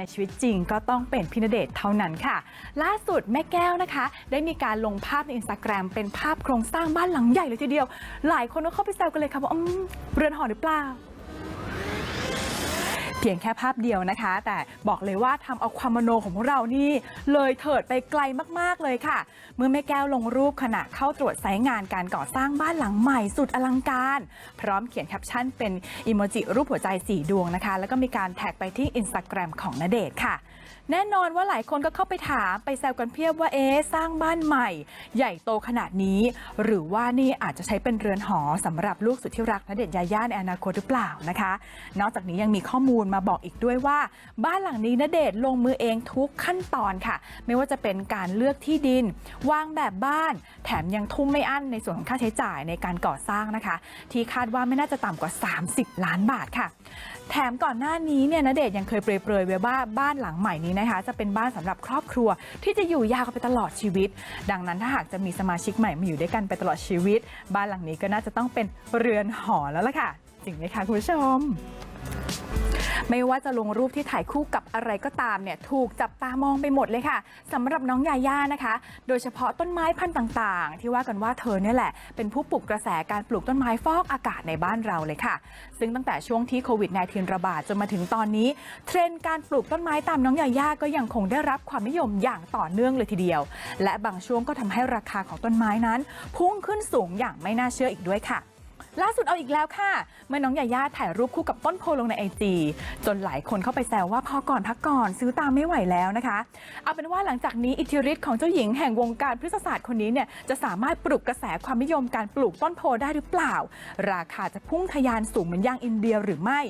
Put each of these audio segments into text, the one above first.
ในชีวิตจริงก็ต้องเป็นพินเดชเท่านั้นค่ะ ล่าสุดแม่แก้วนะคะ ได้มีการลงภาพในอินสตาแกรมเป็นภาพโครงสร้างบ้านหลังใหญ่เลยทีเดียว หลายคนก็เข้าไปแซวกันเลยค่ะว่าอืมเรือนหอหรือเปล่า พียงแค่ภาพเดียวนะคะ แต่บอกเลยว่าทำเอาความมโนของพวกเรานี่ เลยเถิดไปไกลมาก ๆ เลยค่ะ เมื่อแม่แก้วลงรูปขณะเข้าตรวจไซต์งานการก่อสร้างบ้านหลังใหม่สุดอลังการ พร้อมเขียนแคปชั่นเป็นอิโมจิรูปหัวใจสีดวงนะคะ แล้วก็มีการแท็กไปที่อินสตาแกรมของณเดชน์ค่ะ แน่นอนว่าหลายคนก็เข้าไปถามไปแซวกันเพียบว่าเอ๊ะสร้างบ้านใหม่ ใหญ่โตขนาดนี้ หรือว่านี่อาจจะใช้เป็นเรือนหอสำหรับลูกสุดที่รักณเดชน์ยาย่าในอนาคตหรือเปล่านะคะ นอกจากนี้ยังมีข้อมูลมาบอกอีกด้วยว่า บ้านหลังนี้ณเดชน์ลงมือเองทุกขั้นตอนค่ะ ไม่ว่าจะเป็นการเลือกที่ดิน วางแบบบ้าน แถมยังทุ่มไม่อั้นในส่วนของค่าใช้จ่ายในการก่อสร้างนะคะ ที่คาดว่าไม่น่าจะต่ำกว่า 30 ล้านบาทค่ะ แถมก่อนหน้านี้เนี่ยณเดชน์ยังเคยเปรยๆไว้ว่าบ้านหลังใหม่นี้นะคะ จะเป็นบ้านสำหรับครอบครัว ที่จะอยู่ยาวกันไปตลอดชีวิต ดังนั้นถ้าหากจะมีสมาชิกใหม่มาอยู่ด้วยกันไปตลอดชีวิต บ้านหลังนี้ก็น่าจะต้องเป็นเรือนหอแล้วล่ะค่ะจริงไหมคะคุณผู้ชม ไม่ว่าจะลงรูปที่ถ่ายคู่กับอะไรก็ตามเนี่ยถูกจับตามองไปหมดเลยค่ะสำหรับน้องยาย่านะคะ โดยเฉพาะต้นไม้พันธุ์ต่างๆ ที่ว่ากันว่าเธอเนี่ยแหละ เป็นผู้ปลุกกระแสการปลูกต้นไม้ฟอกอากาศในบ้านเราเลยค่ะ ซึ่งตั้งแต่ช่วงที่โควิด -19 ระบาดจนมาถึงตอนนี้ เทรนด์การปลูกต้นไม้ตามน้องยาย่าก็ยังคงได้รับความนิยมอย่างต่อเนื่องเลยทีเดียว และบางช่วงก็ทำให้ราคาของต้นไม้นั้น พุ่งขึ้นสูงอย่างไม่น่าเชื่ออีกด้วยค่ะ ล่าสุดเอาอีกแล้วค่ะเมื่อน้องยาย่าถ่ายรูปคู่กับต้นโพลงในไอจีจนหลายคนเข้าไปแซวว่าพอก่อนพักก่อนซื้อตามไม่ไหวแล้วนะคะ เอาเป็นว่าหลังจากนี้อิทธิฤทธิ์ของเจ้าหญิงแห่งวงการพฤกษศาสตร์คนนี้เนี่ยจะสามารถปลุกกระแสความนิยมการปลูกต้นโพได้หรือเปล่า ราคาจะพุ่งทะยานสูงเหมือนย่างอินเดียหรือไม่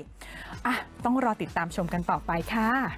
อะต้องรอติดตามชมกันต่อไปค่ะ